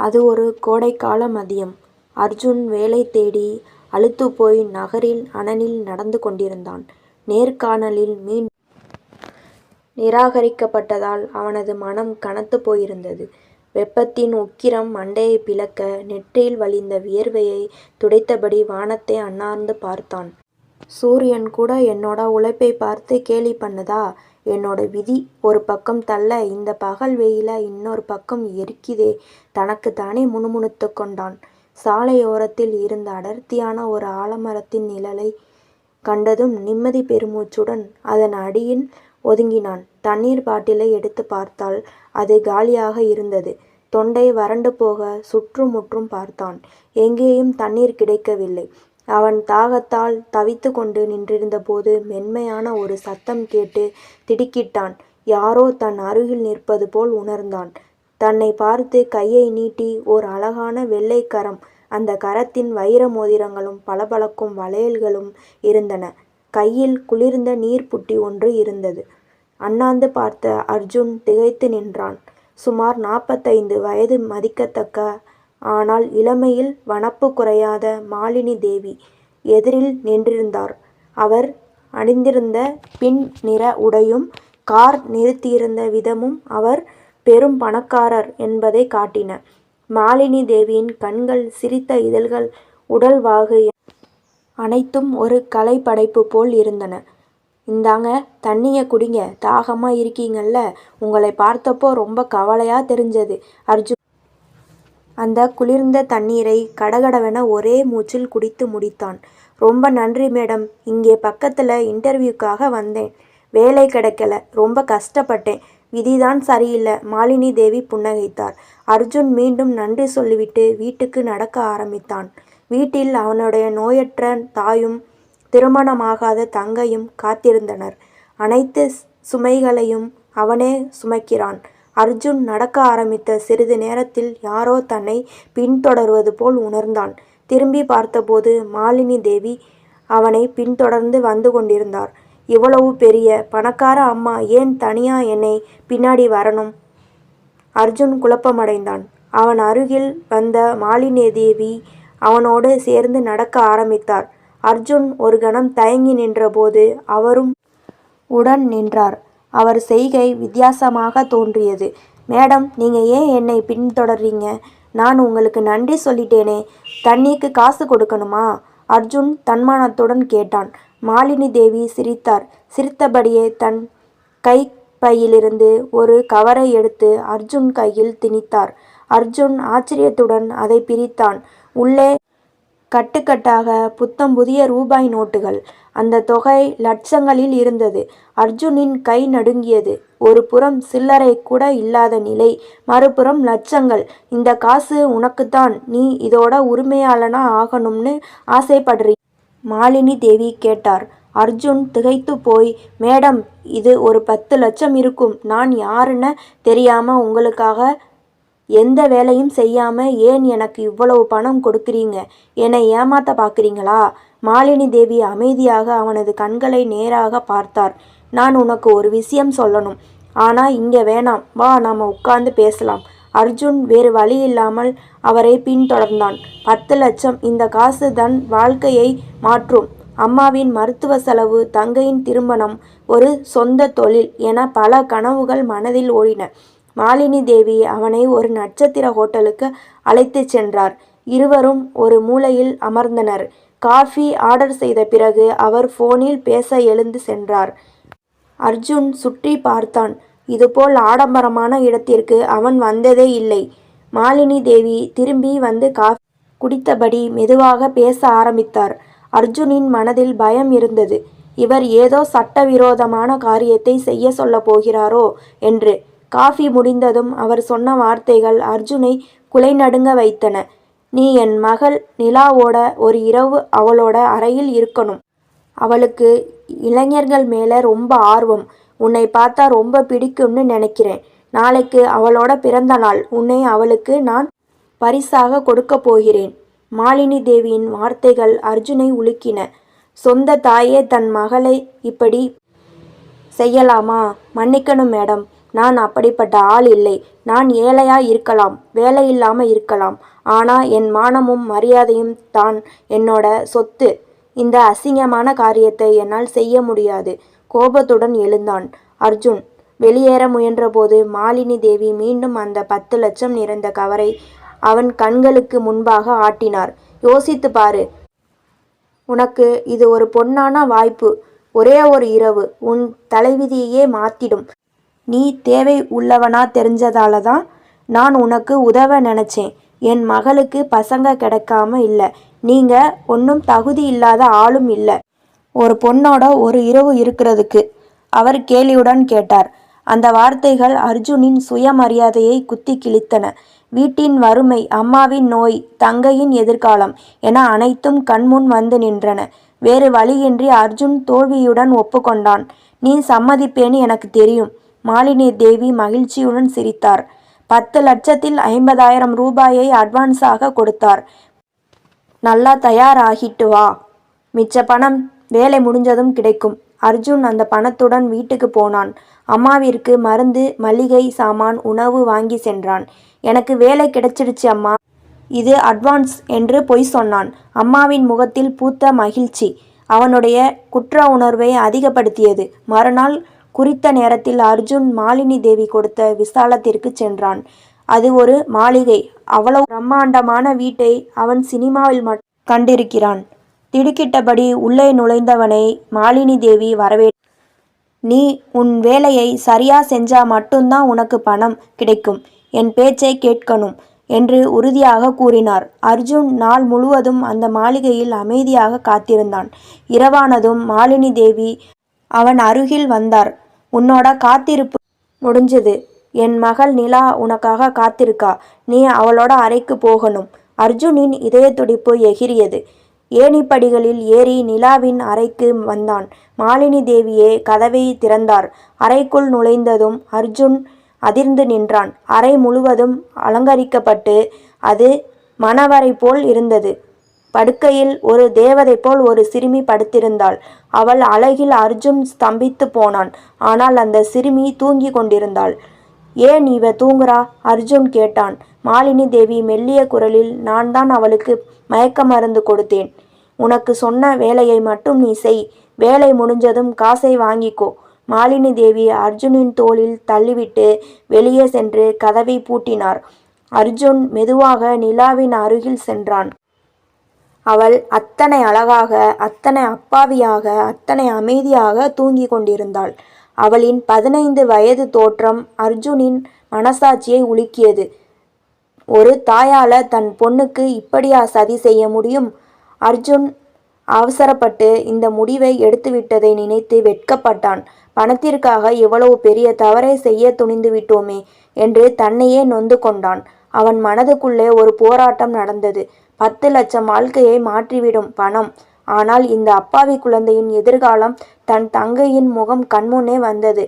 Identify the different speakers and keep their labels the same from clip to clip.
Speaker 1: அது ஒரு கோடைக்கால மதியம். அர்ஜுன் வேலை தேடி அலுத்துப்போய் நகரில் அனலில் நடந்து கொண்டிருந்தான். நேர்காணலில் மீண்டும் நிராகரிக்கப்பட்டதால் அவனது மனம் கனத்துப் போயிருந்தது. வெப்பத்தின் உக்கிரம் மண்டையைப் பிளக்க, நெற்றியில் வழிந்த வியர்வையைத் துடைத்தபடி வானத்தை அண்ணாந்து பார்த்தான். சூரியன் கூட என்னோட உழைப்பைப் பார்த்து கேலி பண்ணுதா? என்னோட விதி ஒரு பக்கம் தள்ள, இந்த பகல் வெயில இன்னொரு பக்கம் எரிக்குதே. தனக்குத்தானே முணுமுணுத்துக் கொண்டான். சாலையோரத்தில் இருந்த அடர்த்தியான ஒரு ஆலமரத்தின் நிழலை கண்டதும் நிம்மதி பெருமூச்சுடன் அதன் அடியில் ஒதுங்கினான். தண்ணீர் பாட்டிலை எடுத்து பார்த்தால் அது காலியாக இருந்தது. தொண்டை வறண்டு போக சுற்றுமுற்றும் பார்த்தான். எங்கேயும் தண்ணீர் கிடைக்கவில்லை. அவன் தாகத்தால் தவித்து கொண்டு நின்றிருந்தபோது மென்மையான ஒரு சத்தம் கேட்டு திடுக்கிட்டான். யாரோ தன் அருகில் நிற்பது போல் உணர்ந்தான். தன்னை பார்த்து கையை நீட்டி ஓர் அழகான வெள்ளைக்கரம் கரம். கரத்தின் வைர மோதிரங்களும் பளபளக்கும் வளையல்களும் இருந்தன. கையில் குளிர்ந்த நீர்ப்புட்டி ஒன்று இருந்தது. அண்ணாந்து பார்த்த அர்ஜுன் திகைத்து நின்றான். சுமார் நாற்பத்தைந்து வயது மதிக்கத்தக்க, ஆனால் இளமையில் வனப்பு குறையாத மாலினி தேவி எதிரில் நின்றிருந்தார். அவர் அணிந்திருந்த பின் நிற உடையும் கார் நிறுத்தியிருந்த விதமும் அவர் பெரும் பணக்காரர் என்பதைக் காட்டின. மாலினி தேவியின் கண்கள் சிரித்த இதழ்கள் உடல் வாகு என அனைத்தும் ஒரு கலைப்படைப்பு போல் இருந்தன. இந்தாங்க தண்ணிய குடிங்க தாகமா இருக்கீங்கல்ல உங்களைப் பார்த்தப்போ ரொம்ப கவலையா தெரிஞ்சது அர்ஜுன். அந்த குளிர்ந்த தண்ணீரை கடகடவென ஒரே மூச்சில் குடித்து முடித்தான். ரொம்ப நன்றி மேடம். இங்கே பக்கத்தில் இன்டர்வியூக்காக வந்தேன். வேலை கிடைக்கல. ரொம்ப கஷ்டப்பட்டேன். விதிதான் சரியில்லை மாலினி தேவி புன்னகைத்தார். அர்ஜுன் மீண்டும் நன்றி சொல்லிவிட்டு வீட்டுக்கு நடக்க ஆரம்பித்தான். வீட்டில் அவனுடைய நோயற்ற தாயும் திருமணமாகாத தங்கையும் காத்திருந்தனர். அனைத்து சுமைகளையும் அவனே சுமக்கிறான். அர்ஜுன் நடக்க ஆரம்பித்த சிறிது நேரத்தில் யாரோ தன்னை பின்தொடர்வது போல் உணர்ந்தான். திரும்பிப் பார்த்தபோது மாலினி தேவி அவனை பின்தொடர்ந்து வந்து கொண்டிருந்தார். இவ்வளவு பெரிய பணக்கார அம்மா ஏன் தனியா என்னை பின்னாடி வரணும்? அர்ஜுன் குழப்பமடைந்தான். அவன் அருகில் வந்த மாலினி தேவி அவனோடு சேர்ந்து நடக்க ஆரம்பித்தார். அர்ஜுன் ஒரு கணம் தயங்கி நின்றபோது அவரும் உடன் நின்றார். அவர் செய்கை வித்தியாசமாக தோன்றியது. மேடம் நீங்கள் ஏன் என்னை பின்தொடர்றீங்க? நான் உங்களுக்கு நன்றி சொல்லிட்டேனே. தண்ணிக்கு காசு கொடுக்கணுமா? அர்ஜுன் தன்மானத்துடன் கேட்டான். மாலினி தேவி சிரித்தார். சிரித்தபடியே தன் கைப்பையிலிருந்து ஒரு கவரை எடுத்து அர்ஜுன் கையில் திணித்தார். அர்ஜுன் ஆச்சரியத்துடன் அதை பிரித்தான். உள்ளே கட்டுக்கட்டாக புத்தம் புதிய ரூபாய் நோட்டுகள். அந்த தொகை லட்சங்களில் இருந்தது. அர்ஜுனின் கை நடுங்கியது. ஒரு புறம் சில்லறை கூட இல்லாத நிலை. மறுபுறம் லட்சங்கள். இந்த காசு உனக்குத்தான். நீ இதோட உரிமையாளனா ஆகணும்னு ஆசைப்படுறீ மாலினி தேவி கேட்டார். அர்ஜுன் திகைத்து போய் மேடம் இது ஒரு பத்து லட்சம் இருக்கும். நான் யாருன்னு தெரியாம உங்களுக்காக எந்த வேலையும் செய்யாம ஏன் எனக்கு இவ்வளவு பணம் கொடுக்குறீங்க என்னை ஏமாத்த பார்க்குறீங்களா மாலினி தேவி அமைதியாக அவனது கண்களை நேராக பார்த்தார். நான் உனக்கு ஒரு விஷயம் சொல்லணும். ஆனா இங்க வேணாம். வா நாம உட்கார்ந்து பேசலாம். அர்ஜுன் வேறு வழி இல்லாமல் அவரை பின்தொடர்ந்தான். பத்து லட்சம் இந்த காசு தன் வாழ்க்கையை மாற்றும். அம்மாவின் மருத்துவ செலவு தங்கையின் திருமணம் ஒரு சொந்த தொழில் என பல கனவுகள் மனதில் ஓடின. மாலினி தேவி அவனை ஒரு நட்சத்திர ஹோட்டலுக்கு அழைத்துச் சென்றார். இருவரும் ஒரு மூலையில் அமர்ந்தனர். காஃபி ஆர்டர் செய்த பிறகு அவர் ஃபோனில் பேச எழுந்து சென்றார். அர்ஜுன் சுற்றி பார்த்தான். இதுபோல் ஆடம்பரமான இடத்திற்கு அவன் வந்ததே இல்லை. மாலினி தேவி திரும்பி வந்து காஃபி குடித்தபடி மெதுவாக பேச ஆரம்பித்தார். அர்ஜுனின் மனதில் பயம் இருந்தது. இவர் ஏதோ சட்டவிரோதமான காரியத்தை செய்யச் சொல்லப் போகிறாரோ என்று. காஃபி முடிந்ததும் அவர் சொன்ன வார்த்தைகள் அர்ஜுனைக் குலைநடுங்க வைத்தன. நீ என் மகள் நிலாவோட ஒரு இரவு அவளோட அறையில் இருக்கணும். அவளுக்கு இளைஞர்கள் மேலே ரொம்ப ஆர்வம். உன்னை பார்த்தா ரொம்ப பிடிக்கும்னு நினைக்கிறேன். நாளைக்கு அவளோட பிறந்த நாள். உன்னை அவளுக்கு நான் பரிசாக கொடுக்க போகிறேன். மாலினி தேவியின் வார்த்தைகள் அர்ஜுனை உலுக்கின. சொந்த தாயே தன் மகளை இப்படி செய்யலாமா? மன்னிக்கணும் மேடம். நான் அப்படிப்பட்ட ஆள் இல்லை நான் ஏழையா இருக்கலாம் வேலையில்லாம இருக்கலாம் ஆனால் என் மானமும் மரியாதையும் தான் என்னோட சொத்து. இந்த அசிங்கமான காரியத்தை என்னால் செய்ய முடியாது. கோபத்துடன் எழுந்தான். அர்ஜுன் வெளியேற முயன்றபோது மாலினி தேவி மீண்டும் அந்த பத்து லட்சம் நிறைந்த கவரை அவன் கண்களுக்கு முன்பாக ஆட்டினார். யோசித்து பாரு. உனக்கு இது ஒரு பொன்னான வாய்ப்பு. ஒரே ஒரு இரவு. உன் தலைவிதியையே மாத்திடும். நீ தேவை உள்ளவனா தெரிஞ்சதால தான் நான் உனக்கு உதவ நினைச்சேன். என் மகளுக்கு பசங்க கிடைக்காம இல்லை. நீங்கள் ஒன்றும் தகுதி இல்லாத ஆளும் இல்லை. ஒரு பொண்ணோட ஒரு இரவு இருக்கிறதுக்கு. அவர் கேலியுடன் கேட்டார். அந்த வார்த்தைகள் அர்ஜுனின் சுயமரியாதையை குத்தி கிழித்தன. வீட்டின் வறுமை அம்மாவின் நோய் தங்கையின் எதிர்காலம் என அனைத்தும் கண்முன் வந்து நின்றன. வேறு வழியின்றி அர்ஜுன் தோல்வியுடன் ஒப்புக்கொண்டான். நீ சம்மதிப்பேன்னு எனக்கு தெரியும். மாலினி தேவி மகிழ்ச்சியுடன் சிரித்தார். பத்து லட்சத்தில் ஐம்பதாயிரம் ரூபாயை அட்வான்ஸாக கொடுத்தார். நல்லா தயாராகிட்டு வா. மிச்ச பணம் வேலை முடிஞ்சதும் கிடைக்கும். அர்ஜுன் அந்த பணத்துடன் வீட்டுக்கு போனான். அம்மாவிற்கு மருந்து மளிகை சாமான் உணவு வாங்கி சென்றான். எனக்கு வேலை கிடைச்சிடுச்சு அம்மா. இது அட்வான்ஸ் என்று பொய் சொன்னான். அம்மாவின் முகத்தில் பூத்த மகிழ்ச்சி. அவனுடைய குற்ற உணர்வை அதிகப்படுத்தியது. மறுநாள் குறித்த நேரத்தில் அர்ஜுன் மாலினி தேவி கொடுத்த விசாலத்திற்கு சென்றான். அது ஒரு மாளிகை. அவ்வளவு பிரம்மாண்டமான வீட்டை அவன் சினிமாவில் மட் கண்டிருக்கிறான். திடுக்கிட்டபடி உள்ளே நுழைந்தவனை மாலினி தேவி வரவே நீ உன் வேலையை சரியா செஞ்சா மட்டும்தான் உனக்கு பணம் கிடைக்கும். என் பேச்சை கேட்கணும் என்று உறுதியாக கூறினார். அர்ஜுன் நாள் முழுவதும் அந்த மாளிகையில் அமைதியாக காத்திருந்தான். இரவானதும் மாலினி தேவி அவன் அருகில் வந்தார். உன்னோட காத்திருப்பு முடிஞ்சது. என் மகள் நிலா உனக்காக காத்திருக்கா. நீ அவளோட அறைக்கு போகணும். அர்ஜுனின் இதய துடிப்பு எகிரியது. ஏணிப்படிகளில் ஏறி நிலாவின் அறைக்கு வந்தான். மாலினி தேவியே கதவை திறந்தார். அறைக்குள் நுழைந்ததும் அர்ஜுன் அதிர்ந்து நின்றான். அறை முழுவதும் அலங்கரிக்கப்பட்டு அது மணவரை போல் இருந்தது. படுக்கையில் ஒரு தேவதை போல் ஒரு சிறுமி படுத்திருந்தாள். அவள் அழகில் அர்ஜுன் ஸ்தம்பித்து போனான். ஆனால் அந்த சிறுமி தூங்கி கொண்டிருந்தாள். ஏன் இவ தூங்குறா? அர்ஜுன் கேட்டான். மாலினி தேவி மெல்லிய குரலில் நான் தான் அவளுக்கு மயக்க மருந்து கொடுத்தேன். உனக்கு சொன்ன வேலையை மட்டும் நீ செய். வேலை முடிஞ்சதும் காசை வாங்கிக்கோ. மாலினி தேவி அர்ஜுனின் தோளில் தள்ளிவிட்டு வெளியே சென்று கதவை பூட்டினார். அர்ஜுன் மெதுவாக நிலாவின் அருகில் சென்றான். அவள் அத்தனை அழகாக அத்தனை அப்பாவியாக அத்தனை அமைதியாக தூங்கிக் கொண்டிருந்தாள். அவளின் பதினைந்து வயது தோற்றம் அர்ஜுனின் மனசாட்சியை உலுக்கியது. ஒரு தாயால தன் பொண்ணுக்கு இப்படியா சதி செய்ய முடியும்? அர்ஜுன் அவசரப்பட்டு இந்த முடிவை எடுத்துவிட்டதை நினைத்து வெட்கப்பட்டான். பணத்திற்காக இவ்வளவு பெரிய தவறை செய்ய துணிந்து விட்டோமே என்று தன்னையே நொந்து கொண்டான். அவன் மனதுக்குள்ளே ஒரு போராட்டம் நடந்தது. பத்து லட்சம் வாழ்க்கையை மாற்றிவிடும் பணம். ஆனால் இந்த அப்பாவி குழந்தையின் எதிர்காலம் தன் தங்கையின் முகம் கண்முன்னே வந்தது.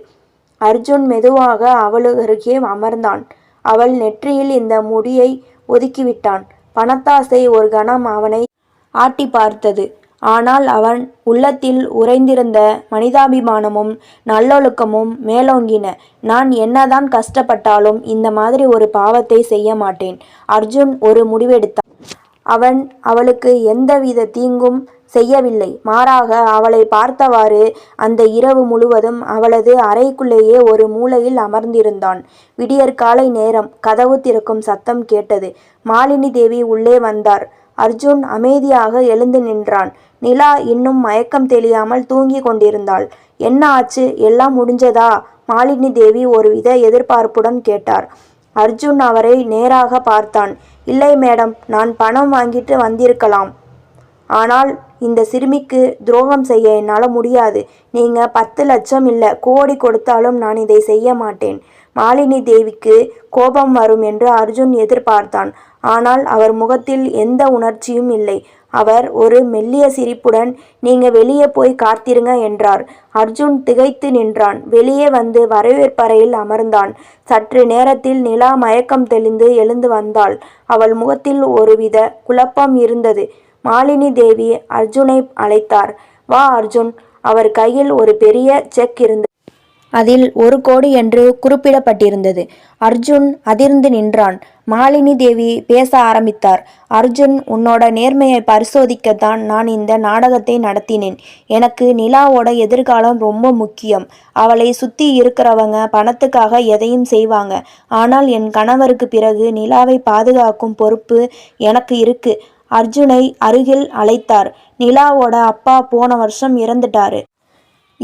Speaker 1: அர்ஜுன் மெதுவாக அவளுக்கு அமர்ந்தான். அவள் நெற்றியில் இந்த முடியை ஒதுக்கிவிட்டான். பணத்தாசை ஒரு கணம் அவனை ஆட்டி பார்த்தது. ஆனால் அவன் உள்ளத்தில் உறைந்திருந்த மனிதாபிமானமும் நல்லொழுக்கமும் மேலோங்கின. நான் என்னதான் கஷ்டப்பட்டாலும் இந்த மாதிரி ஒரு பாவத்தை செய்ய மாட்டேன். அர்ஜுன் ஒரு முடிவெடுத்தான். அவன் அவளுக்கு எந்தவித தீங்கும் செய்யவில்லை. மாறாக அவளை பார்த்தவாறு அந்த இரவு முழுவதும் அவளது அறைக்குள்ளேயே ஒரு மூலையில் அமர்ந்திருந்தான். விடியற்காலை நேரம் கதவு திறக்கும் சத்தம் கேட்டது. மாலினி தேவி உள்ளே வந்தார். அர்ஜுன் அமைதியாக எழுந்து நின்றான். நிலா இன்னும் மயக்கம் தெளியாமல் தூங்கி கொண்டிருந்தாள். என்ன ஆச்சு? எல்லாம் முடிஞ்சதா? மாலினி தேவி ஒருவித எதிர்பார்ப்புடன் கேட்டார். அர்ஜுன் அவரை நேராக பார்த்தான். இல்லை மேடம் நான் பணம் வாங்கிட்டு வந்திருக்கலாம். ஆனால் இந்த சிறுமிக்கு துரோகம் செய்ய என்னால் முடியாது. நீங்கள் பத்து லட்சம் இல்லை கோடி கொடுத்தாலும் நான் இதை செய்ய மாட்டேன். மாலினி தேவிக்கு கோபம் வரும் என்று அர்ஜுன் எதிர்பார்த்தான். ஆனால் அவர் முகத்தில் எந்த உணர்ச்சியும் இல்லை. அவர் ஒரு மெல்லிய சிரிப்புடன் நீங்க வெளியே போய் காத்திருங்க என்றார். அர்ஜுன் திகைத்து நின்றான். வெளியே வந்து வரவேற்பறையில் அமர்ந்தான். சற்று நேரத்தில் நிலா மயக்கம் தெளிந்து எழுந்து வந்தாள். அவள் முகத்தில் ஒருவித குழப்பம் இருந்தது. மாலினி தேவி அர்ஜுனை அழைத்தார். வா அர்ஜுன். அவர் கையில் ஒரு பெரிய செக் இருந்தது. அதில் ஒரு கோடி என்று குறிப்பிடப்பட்டிருந்தது. அர்ஜுன் அதிர்ந்து நின்றான். மாலினி தேவி பேச ஆரம்பித்தார். அர்ஜுன் உன்னோட நேர்மையை பரிசோதிக்கத்தான் நான் இந்த நாடகத்தை நடத்தினேன். எனக்கு நிலாவோட எதிர்காலம் ரொம்ப முக்கியம். அவளை சுத்தி இருக்கிறவங்க பணத்துக்காக எதையும் செய்வாங்க. ஆனால் என் கணவருக்கு பிறகு நிலாவை பாதுகாக்கும் பொறுப்பு எனக்கு இருக்கு. அர்ஜுனை அருகில் அழைத்தார். நிலாவோட அப்பா போன வருஷம் இறந்துட்டாரு.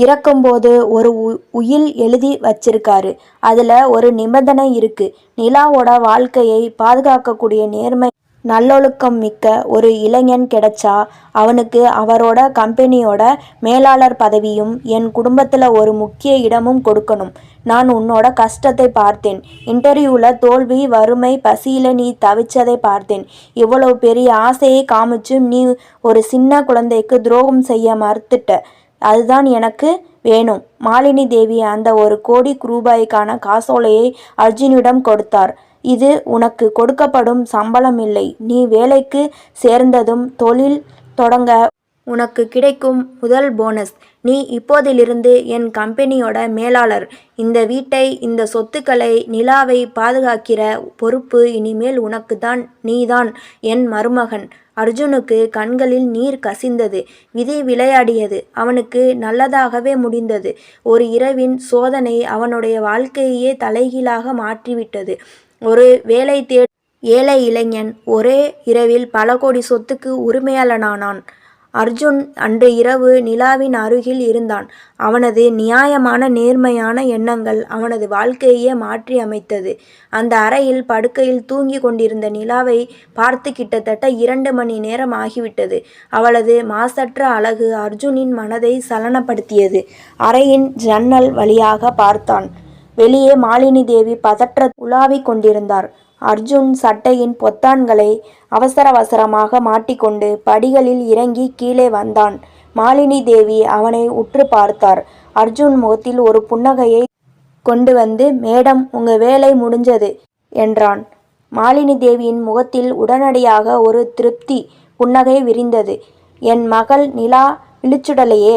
Speaker 1: இறக்கும்போது ஒரு உ உயில் எழுதி வச்சிருக்காரு. அதில் ஒரு நிபந்தனை இருக்கு. நிலாவோட வாழ்க்கையை பாதுகாக்கக்கூடிய நேர்மை நல்லொழுக்கம் மிக்க ஒரு இளைஞன் கிடைச்சா அவனுக்கு அவரோட கம்பெனியோட மேலாளர் பதவியும் என் குடும்பத்தில் ஒரு முக்கிய இடமும் கொடுக்கணும். நான் உன்னோட கஷ்டத்தை பார்த்தேன். இன்டர்வியூவில் தோல்வி வறுமை பசியில் நீ தவிச்சதை பார்த்தேன். இவ்வளவு பெரிய ஆசையை காமிச்சும் நீ ஒரு சின்ன குழந்தைக்கு துரோகம் செய்ய மறுத்துட்ட. அதுதான் எனக்கு வேணும். மாலினி தேவி அந்த ஒரு கோடி ரூபாய்க்கான காசோலையை அர்ஜுனிடம் கொடுத்தார். இது உனக்கு கொடுக்கப்படும் சம்பளம் இல்லை. நீ வேலைக்கு சேர்ந்ததும் தொழில் தொடங்க உனக்கு கிடைக்கும் முதல் போனஸ். நீ இப்போதிலிருந்து என் கம்பெனியோட மேலாளர். இந்த வீட்டை இந்த சொத்துக்களை நிலாவை பாதுகாக்கிற பொறுப்பு இனிமேல் உனக்கு தான் நீதான் என் மருமகன். அர்ஜுனுக்கு கண்களில் நீர் கசிந்தது. விதி விளையாடியது. அவனுக்கு நல்லதாகவே முடிந்தது. ஒரு இரவின் சோதனை அவனுடைய வாழ்க்கையே தலைகீழாக மாற்றிவிட்டது. ஒரு வேலை தே ஏழை இளைஞன். ஒரே இரவில் பல கோடி சொத்துக்கு உரிமையாளனானான். அர்ஜுன் அன்று இரவு நிலாவின் அருகில் இருந்தான். அவனது நியாயமான நேர்மையான எண்ணங்கள் அவனது வாழ்க்கையே மாற்றி அமைத்தது. அந்த அறையில் படுக்கையில் தூங்கி கொண்டிருந்த நிலாவை பார்த்து கிட்டத்தட்ட இரண்டு மணி நேரம் ஆகிவிட்டது. அவளது மாசற்ற அழகு அர்ஜுனின் மனதை சலனப்படுத்தியது. அறையின் ஜன்னல் வழியாக பார்த்தான். வெளியே மாலினி தேவி பதற்ற உலாவிக் கொண்டிருந்தார். அர்ஜுன் சட்டையின் பொத்தான்களை அவசர அவசரமாக மாட்டிக்கொண்டு படிகளில் இறங்கி கீழே வந்தான். மாலினி தேவி அவனை உற்று பார்த்தார். அர்ஜுன் முகத்தில் ஒரு புன்னகையை கொண்டு வந்து மேடம் உங்க வேலை முடிஞ்சது என்றான். மாலினி தேவியின் முகத்தில் உடனடியாக ஒரு திருப்தி புன்னகை விரிந்தது. என் மகள் நிலா இழிச்சுடலையே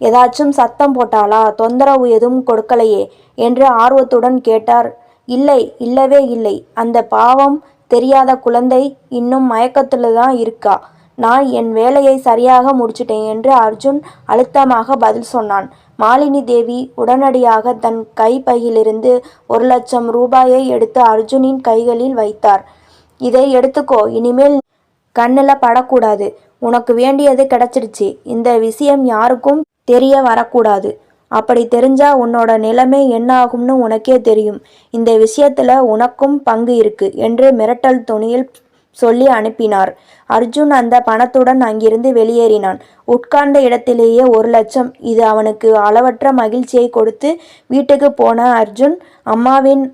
Speaker 1: ஏதாச்சும் சத்தம் போட்டாளா? தொந்தரவு எதுவும் கொடுக்கலையே என்று ஆர்வத்துடன் கேட்டார் இல்லை இல்லவே இல்லை. அந்த பாவம் தெரியாத குழந்தை இன்னும் மயக்கத்துல தான் இருக்கா? நான் என் வேலையை சரியாக முடிச்சிட்டேன் என்று அர்ஜுன் அழுத்தமாக பதில் சொன்னான். மாலினி தேவி உடனடியாக தன் கைப்பையிலிருந்து ஒரு லட்சம் ரூபாயை எடுத்து அர்ஜுனின் கைகளில் வைத்தார். இதை எடுத்துக்கோ இனிமேல் கண்ணில் படக்கூடாது. உனக்கு வேண்டியது கிடைச்சிடுச்சு. இந்த விஷயம் யாருக்கும் தெரிய வரக்கூடாது. அப்படி தெரிஞ்சா உன்னோட நிலைமை என்ன ஆகும்னு உனக்கே தெரியும். இந்த விஷயத்துல உனக்கும் பங்கு இருக்கு என்று மிரட்டல் துணியில் சொல்லி அனுப்பினார். அர்ஜுன் அந்த பணத்துடன் அங்கிருந்து வெளியேறினான். உட்கார்ந்த இடத்திலேயே ஒரு லட்சம். இது அவனுக்கு அளவற்ற மகிழ்ச்சியை கொடுத்து வீட்டுக்கு போன அர்ஜுன் அம்மாவின்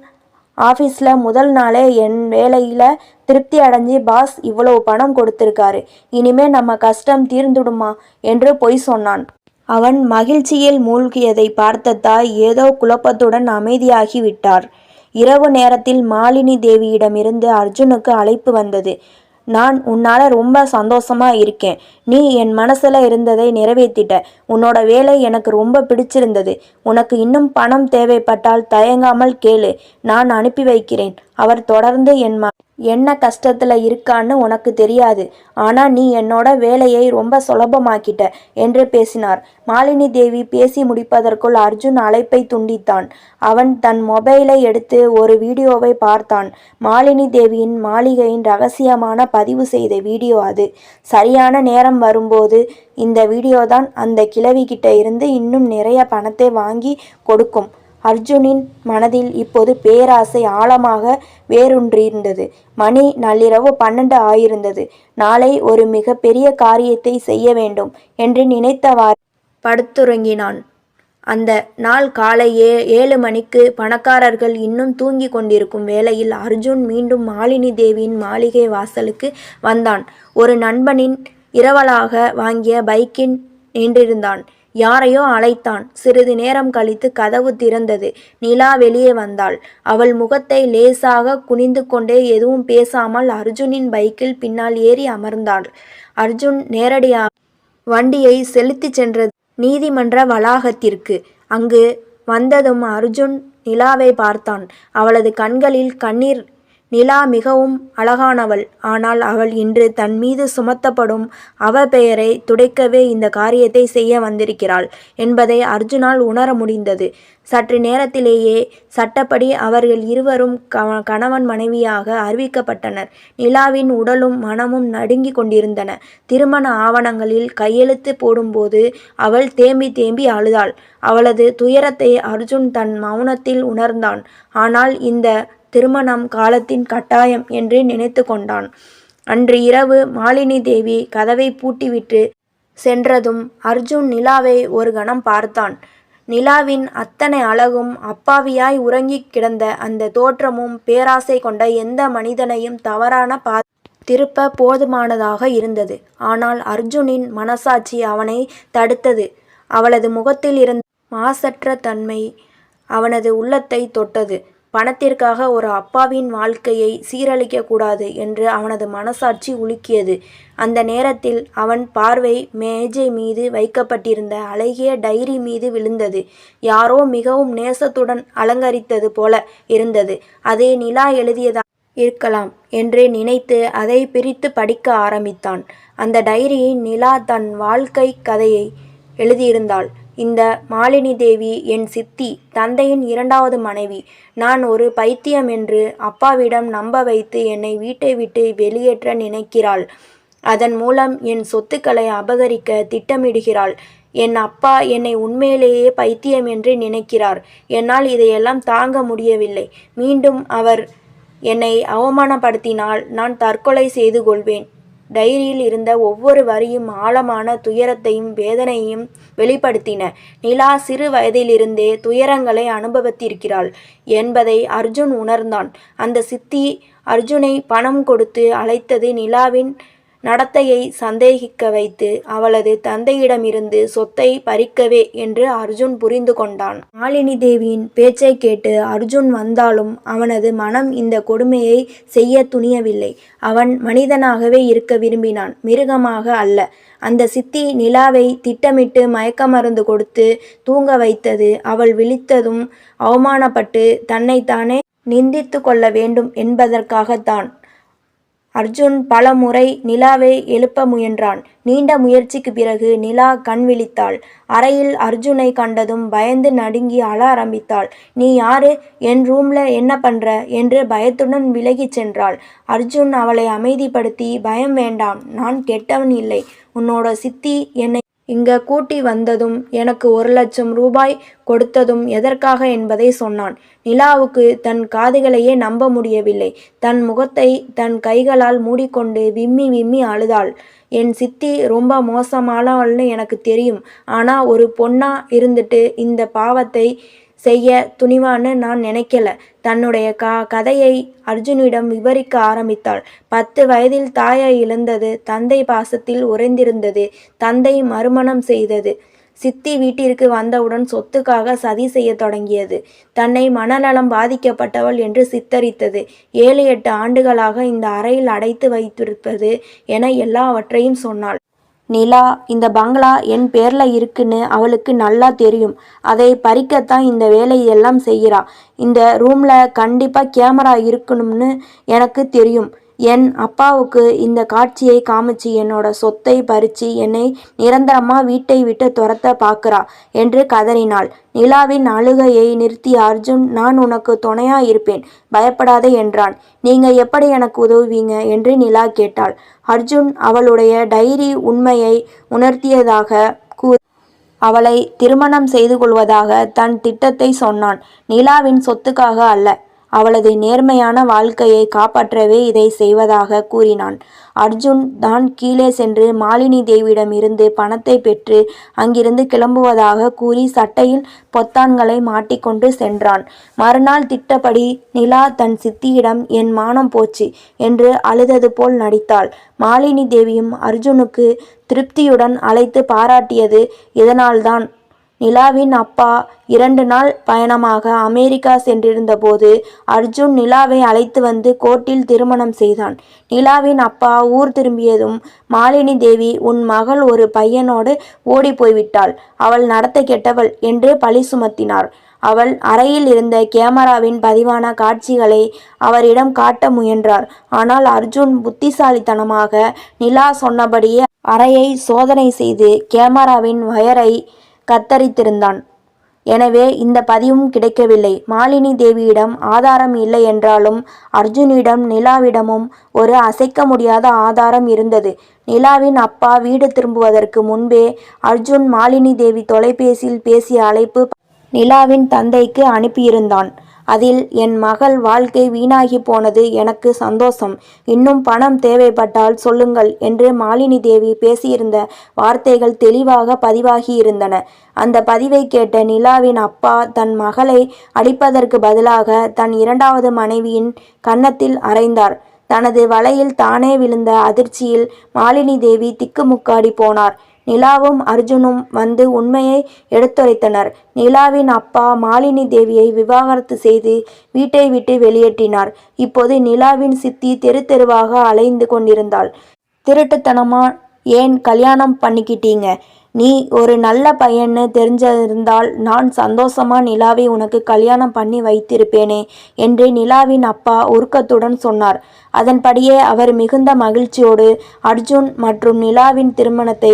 Speaker 1: ஆஃபீஸில் முதல் நாளே என் வேலையில் திருப்தி அடைஞ்சு பாஸ் இவ்வளவு பணம் கொடுத்துருக்காரு. இனிமே நம்ம கஷ்டம் தீர்ந்துடுமா? என்று பொய் சொன்னான். அவன் மகிழ்ச்சியில் மூழ்கியதை பார்த்த தாய் ஏதோ குழப்பத்துடன் அமைதியாகி விட்டார். இரவு நேரத்தில் மாலினி தேவியிடமிருந்து அர்ஜுனுக்கு அழைப்பு வந்தது. நான் உன்னால ரொம்ப சந்தோஷமா இருக்கேன். நீ என் மனசுல இருந்ததை நிறைவேற்றிட்ட உன்னோட வேலை எனக்கு ரொம்ப பிடிச்சிருந்தது. உனக்கு இன்னும் பணம் தேவைப்பட்டால் தயங்காமல் கேளு. நான் அனுப்பி வைக்கிறேன் அவர் தொடர்ந்து என் ம என்ன கஷ்டத்தில் இருக்கான்னு உனக்கு தெரியாது. ஆனால் நீ என்னோட வேலையை ரொம்ப சுலபமாக்கிட்ட என்று பேசினார். மாலினி தேவி பேசி முடிப்பதற்குள் அர்ஜுன் அழைப்பை துண்டித்தான். அவன் தன் மொபைலை எடுத்து ஒரு வீடியோவை பார்த்தான். மாலினி தேவியின் மாளிகையின் ரகசியமான பதிவு செய்த வீடியோ அது. சரியான நேரம் வரும்போது இந்த வீடியோ தான் அந்த கிழவி கிட்ட இருந்து இன்னும் நிறைய பணத்தை வாங்கி கொடுக்கும். அர்ஜுனின் மனதில் இப்போது பேராசை ஆழமாக வேரூன்றியிருந்தது. மணி நள்ளிரவு பன்னெண்டு ஆயிருந்தது. நாளை ஒரு மிக பெரிய காரியத்தை செய்ய வேண்டும் என்று நினைத்தவாறு படுத்துறங்கினான். அந்த நாள் காலை ஏ ஏழு மணிக்கு பணக்காரர்கள் இன்னும் தூங்கி கொண்டிருக்கும் வேளையில் அர்ஜுன் மீண்டும் மாலினி தேவியின் மாளிகை வாசலுக்கு வந்தான். ஒரு நண்பனின் இரவலாக வாங்கிய பைக்கின் நின்றிருந்தான். யாரையோ அழைத்தான் சிறிது நேரம் கழித்து கதவு திறந்தது நிலா வெளியே வந்தாள் அவள் முகத்தை லேசாக குனிந்து கொண்டே எதுவும் பேசாமல் அர்ஜுனின் பைக்கில் பின்னால் ஏறி அமர்ந்தாள் அர்ஜுன் நேரடியாக வண்டியை செலுத்திச் சென்றது நீதிமன்ற வளாகத்திற்கு அங்கு வந்ததும் அர்ஜுன் நிலாவை பார்த்தான். அவளது கண்களில் கண்ணீர். நிலா மிகவும் அழகானவள். ஆனால் அவள் இன்று தன் மீது சுமத்தப்படும் அவப்பெயரைத் துடைக்கவே இந்த காரியத்தை செய்ய வந்திருக்கிறாள் என்பதை அர்ஜுனால் உணர முடிந்தது. சற்று நேரத்திலேயே சட்டப்படி அவர்கள் இருவரும் கணவன் மனைவியாக அறிவிக்கப்பட்டனர். நிலாவின் உடலும் மனமும் நடுங்கி கொண்டிருந்தன. திருமண ஆவணங்களில் கையெழுத்து போடும்போது அவள் தேம்பி தேம்பி அழுதாள். அவளது துயரத்தை அர்ஜுன் தன் மௌனத்தில் உணர்ந்தான். ஆனால் இந்த திருமணம் காலத்தின் கட்டாயம் என்று நினைத்து கொண்டான். அன்று இரவு மாலினி தேவி கதவை பூட்டிவிட்டு சென்றதும் அர்ஜுன் நிலாவை ஒரு கணம் பார்த்தான். நிலாவின் அத்தனை அழகும் அப்பாவியாய் உறங்கிக் கிடந்த அந்த தோற்றமும் பேராசை கொண்ட எந்த மனிதனையும் தவறான பா திருப்பப் போதுமானதாக இருந்தது. ஆனால் அர்ஜுனின் மனசாட்சி அவனை தடுத்தது. அவளது முகத்தில் இருந்த மாசற்ற தன்மை அவனது உள்ளத்தை தொட்டது. பணத்திற்காக ஒரு அப்பாவின் வாழ்க்கையை சீரழிக்கக்கூடாது என்று அவனது மனசாட்சி உலுக்கியது. அந்த நேரத்தில் அவன் பார்வை மேஜை மீது வைக்கப்பட்டிருந்த அழகிய டைரி மீது விழுந்தது. யாரோ மிகவும் நேசத்துடன் அலங்கரித்தது போல இருந்தது. அதே நிலா எழுதியதா இருக்கலாம் என்று நினைத்து அதை பிரித்து படிக்க ஆரம்பித்தான். அந்த டைரியின் நிலா தன் வாழ்க்கை கதையை எழுதியிருந்தாள். இந்த மாலினி தேவி என் சித்தி. தந்தையின் இரண்டாவது மனைவி. நான் ஒரு பைத்தியம் என்று அப்பாவிடம் நம்ப வைத்து என்னை வீட்டை விட்டு வெளியேற்ற நினைக்கிறாள். அதன் மூலம் என் சொத்துக்களை அபகரிக்க திட்டமிடுகிறாள். என் அப்பா என்னை உண்மையிலேயே பைத்தியம் என்று நினைக்கிறார். என்னால் இதையெல்லாம் தாங்க முடியவில்லை. மீண்டும் அவர் என்னை அவமானப்படுத்தினால் நான் தற்கொலை செய்து கொள்வேன். டைரியில் இருந்த ஒவ்வொரு வரியும் ஆழமான துயரத்தையும் வேதனையையும் வெளிப்படுத்தின. நிலா சிறு வயதிலிருந்தே துயரங்களை அனுபவித்திருக்கிறாள் என்பதை அர்ஜுன் உணர்ந்தான். அந்த சித்தி அர்ஜுனை பணம் கொடுத்து அழைத்தது நிலாவின் நடத்தையை சந்தேகிக்க வைத்து அவளது தந்தையிடமிருந்து சொத்தை பறிக்கவே என்று அர்ஜுன் புரிந்து கொண்டான். மாலினி தேவியின் பேச்சைக் கேட்டு அர்ஜுன் வந்தாலும் அவனது மனம் இந்த கொடுமையை செய்ய துணியவில்லை. அவன் மனிதனாகவே இருக்க விரும்பினான் மிருகமாக அல்ல. அந்த சித்தி நிலாவை திட்டமிட்டு மயக்க மருந்து கொடுத்து தூங்க வைத்தது அவள் விழித்ததும் அவமானப்பட்டு தன்னைத்தானே நிந்தித்து கொள்ள வேண்டும் என்பதற்காகத்தான். அர்ஜுன் பல முறை நிலாவை எழுப்ப முயன்றான். நீண்ட முயற்சிக்குப் பிறகு நிலா கண் விழித்தாள். அறையில் அர்ஜுனை கண்டதும் பயந்து நடுங்கி அழ ஆரம்பித்தாள். நீ யாரு? என் ரூம்ல என்ன பண்ற? என்று பயத்துடன் விலகிச் சென்றாள். அர்ஜுன் அவளை அமைதிப்படுத்தி பயம் வேண்டாம். நான் கெட்டவன் இல்லை. உன்னோட சித்தி என்னை இங்க கூட்டி வந்ததும் எனக்கு ஒரு லட்சம் ரூபாய் கொடுத்ததும் எதற்காக என்பதை சொன்னான். நிலாவுக்கு தன் காதுகளையே நம்ப முடியவில்லை. தன் முகத்தை தன் கைகளால் மூடிக்கொண்டு விம்மி விம்மி அழுதாள். என் சித்தி ரொம்ப மோசமானவள்னு எனக்கு தெரியும். ஆனால் ஒரு பொண்ணா இருந்துட்டு இந்த பாவத்தை செய்ய துணிவான்னு நான் நினைக்கல. தன்னுடைய கதையை அர்ஜுனிடம் விவரிக்க ஆரம்பித்தாள். பத்து வயதில் தாயை இழந்தது. தந்தை பாசத்தில் உறைந்திருந்தது. தந்தை மறுமணம் செய்தது. சித்தி வீட்டிற்கு வந்தவுடன் சொத்துக்காக சதி செய்யத் தொடங்கியது. தன்னை மனநலம் பாதிக்கப்பட்டவள் என்று சித்தரித்தது. ஏழு எட்டு ஆண்டுகளாக இந்த அறையில் அடைத்து வைத்திருப்பது என எல்லாவற்றையும் சொன்னாள். நிலா இந்த பங்களா என் பேரில் இருக்குன்னு அவளுக்கு நல்லா தெரியும். அதை பறிக்கத்தான் இந்த வேலையெல்லாம் செய்கிறா இந்த ரூமில் கண்டிப்பாக கேமரா இருக்கணும்னு எனக்கு தெரியும். என் அப்பாவுக்கு இந்த காட்சியை காமிச்சு என்னோட சொத்தை பறிச்சு என்னை நிரந்தரமா வீட்டை விட்டு துரத்த பார்க்குறா என்று கதறினாள். நிலாவின் அழுகையை நிறுத்திய அர்ஜுன் நான் உனக்கு துணையா இருப்பேன். பயப்படாதே என்றான். நீங்க எப்படி எனக்கு உதவுவீங்க? என்று நிலா கேட்டாள். அர்ஜுன் அவளுடைய டைரி உண்மையை உணர்த்தியதாகக் அவளை திருமணம் செய்து கொள்வதாக தன் திட்டத்தைச் சொன்னான். நிலாவின் சொத்துக்காக அல்ல. அவளது நேர்மையான வாழ்க்கையை காப்பாற்றவே இதை செய்வதாக கூறினான். அர்ஜுன் தான் கீழே சென்று மாலினி தேவியிடம் இருந்து பணத்தைப் பெற்று அங்கிருந்து கிளம்புவதாகக் கூறி சட்டையில் பொத்தான்களை மாட்டிக்கொண்டு சென்றான். மறுநாள் திட்டப்படி நிலா தன் சித்தியிடம் என் மானம் போச்சு என்று அழுதது போல் நடித்தாள். மாலினி தேவியும் அர்ஜுனுக்கு திருப்தியுடன் அழைத்து பாராட்டியது இதனால்தான். நிலாவின் அப்பா இரண்டு நாள் பயணமாக அமெரிக்கா சென்றிருந்தபோது அர்ஜுன் நிலாவை அழைத்து வந்து கோர்ட்டில் திருமணம் செய்தான். நிலாவின் அப்பா ஊர் திரும்பியதும் மாலினி தேவி உன் மகள் ஒரு பையனோடு ஓடி போய்விட்டாள். அவள் நடத்த கெட்டவள் என்று பழி சுமத்தினார். அவள் அறையில் இருந்த கேமராவின் பதிவான காட்சிகளை அவரிடம் காட்ட முயன்றார் ஆனால் அர்ஜுன் புத்திசாலித்தனமாக நிலா சொன்னபடியே அறையை சோதனை செய்து கேமராவின் வயரை கத்தரித்திருந்தான். எனவே இந்த பதிவும் கிடைக்கவில்லை. மாலினி தேவியிடம் ஆதாரம் இல்லை என்றாலும் அர்ஜுனிடம் நிலாவிடமும் ஒரு அசைக்க முடியாத ஆதாரம் இருந்தது. நிலாவின் அப்பா வீடு திரும்புவதற்கு முன்பே அர்ஜுன் மாலினி தேவி தொலைபேசியில் பேசிய அழைப்பு நிலாவின் தந்தைக்கு அனுப்பியிருந்தான். அதில் என் மகள் வாழ்க்கை வீணாகி போனது எனக்கு சந்தோஷம். இன்னும் பணம் தேவைப்பட்டால் சொல்லுங்கள் என்று மாலினி தேவி பேசியிருந்த வார்த்தைகள் தெளிவாக பதிவாகியிருந்தன அந்த பதிவை கேட்ட நிலாவின் அப்பா தன் மகளை அடிப்பதற்கு பதிலாக தன் இரண்டாவது மனைவியின் கன்னத்தில் அறைந்தார். தனது வலையில் தானே விழுந்த அதிர்ச்சியில் மாலினி தேவி திக்குமுக்காடி போனார். நிலாவும் அர்ஜுனும் வந்து உண்மையை எடுத்துரைத்தனர். நிலாவின் அப்பா மாலினி தேவியை விவாகரத்து செய்து வீட்டை விட்டு வெளியேற்றினார். இப்போது நிலாவின் சித்தி தெரு தெருவாக அலைந்து கொண்டிருந்தாள். திருட்டுத்தனமா ஏன் கல்யாணம் பண்ணிக்கிட்டீங்க? நீ ஒரு நல்ல பையன்னு தெரிஞ்சிருந்தால் நான் சந்தோஷமா நிலாவை உனக்கு கல்யாணம் பண்ணி வைத்திருப்பேனே என்று நிலாவின் அப்பா உருக்கத்துடன் சொன்னார். அதன்படியே அவர் மிகுந்த மகிழ்ச்சியோடு அர்ஜுன் மற்றும் நிலாவின் திருமணத்தை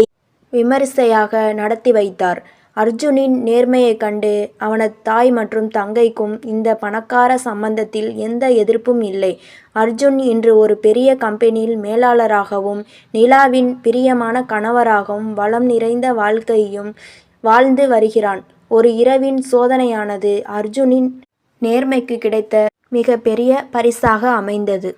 Speaker 1: விமரிசையாக நடத்தி வைத்தார். அர்ஜுனின் நேர்மையைக் கண்டு அவனது தாய் மற்றும் தங்கைக்கும் இந்த பணக்கார சம்பந்தத்தில் எந்த எதிர்ப்பும் இல்லை. அர்ஜுன் இன்று ஒரு பெரிய கம்பெனியில் மேலாளராகவும் நிலாவின் பிரியமான கணவராகவும் வளம் நிறைந்த வாழ்க்கையும் வாழ்ந்து வருகிறான். ஒரு இரவின் சோதனையானது அர்ஜுனின் நேர்மைக்கு கிடைத்த மிக பெரிய பரிசாக அமைந்தது.